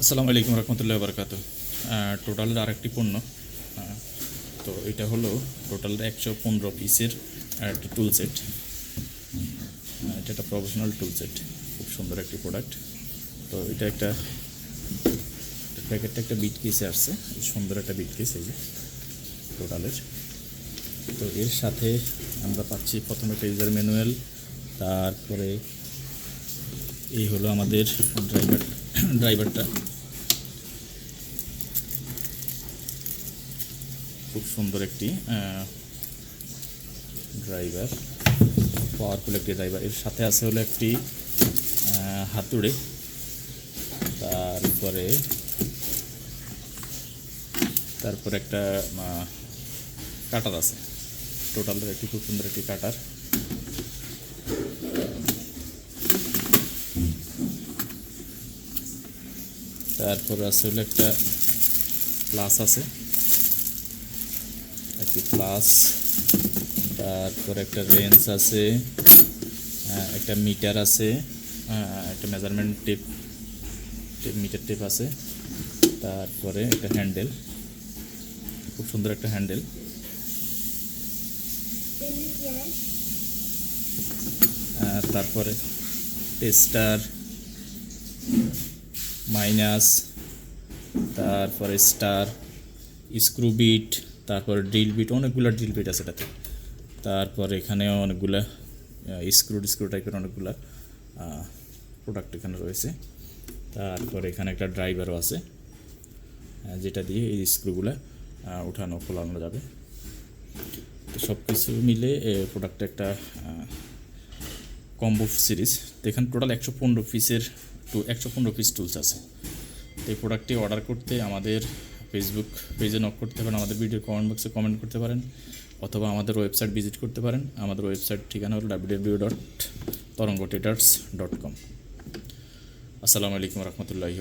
আসসালামু আলাইকুম রহমতুল্লাহ বরকাত টোটালের আরেকটি পণ্য। তো এটা হলো টোটাল একশো পনেরো পিসের একটা টুল সেট এটা একটা প্রফেশনাল টুল সেট খুব সুন্দর একটি প্রোডাক্ট তো এটা একটা প্যাকেটটা একটা বিট কেসে আসছে। সুন্দর একটা বিট কেস এই যে টোটালের তো এর সাথে আমরা পাচ্ছি প্রথমে ইউজার ম্যানুয়াল তারপরে এই হলো আমাদের ড্রাইভার ড্রাইভারটা খুব সুন্দর একটি ড্রাইভার পাওয়ারফুল একটি ড্রাইভার এর সাথে আছে হলো একটি হাতুড়ে। তারপরে তারপরে একটা কাটার আছে। টোটালের একটি খুব সুন্দর একটি কাটার। তারপর আছে হলো একটা প্লাস আছে। একটি প্লাস তারপর একটা রেঞ্জ আছে একটা মিটার আছে একটা measurement tape tape meter tape আছে, তারপরে একটা হ্যান্ডেল খুব সুন্দর একটা হ্যান্ডেল তারপরে টেস্টার মাইনাস তারপরে স্টার স্ক্রু বিট তারপরে ড্রিল বিট অনেকগুলো ড্রিল বিট আছে এটাতে। তারপর এখানে অনেকগুলা স্ক্রু স্ক্রু টাইপের অনেকগুলা প্রোডাক্ট এখানে রয়েছে। তারপর এখানে একটা ড্রাইভারও আছে যেটা দিয়ে এই স্ক্রুগুলো উঠানো, খোলানো যাবে। তো সব কিছু মিলে প্রোডাক্টটা একটা কম্বো সিরিজ তো এখানে টোটাল একশো পনেরো পিসের টু একশো পনেরো পিস টুলস আছে। তো এই প্রোডাক্টটি অর্ডার করতে আমাদের ফেসবুক পেজে নক করতে পারেন, আমাদের ভিডিও কমেন্ট বক্সে কমেন্ট করতে পারেন, অথবা আমাদের ওয়েবসাইট ভিজিট করতে পারেন। আমাদের ওয়েবসাইট ঠিকানা হলো W dot Taranga dot com আসসালামু আলাইকুম রহমতুল্লাহি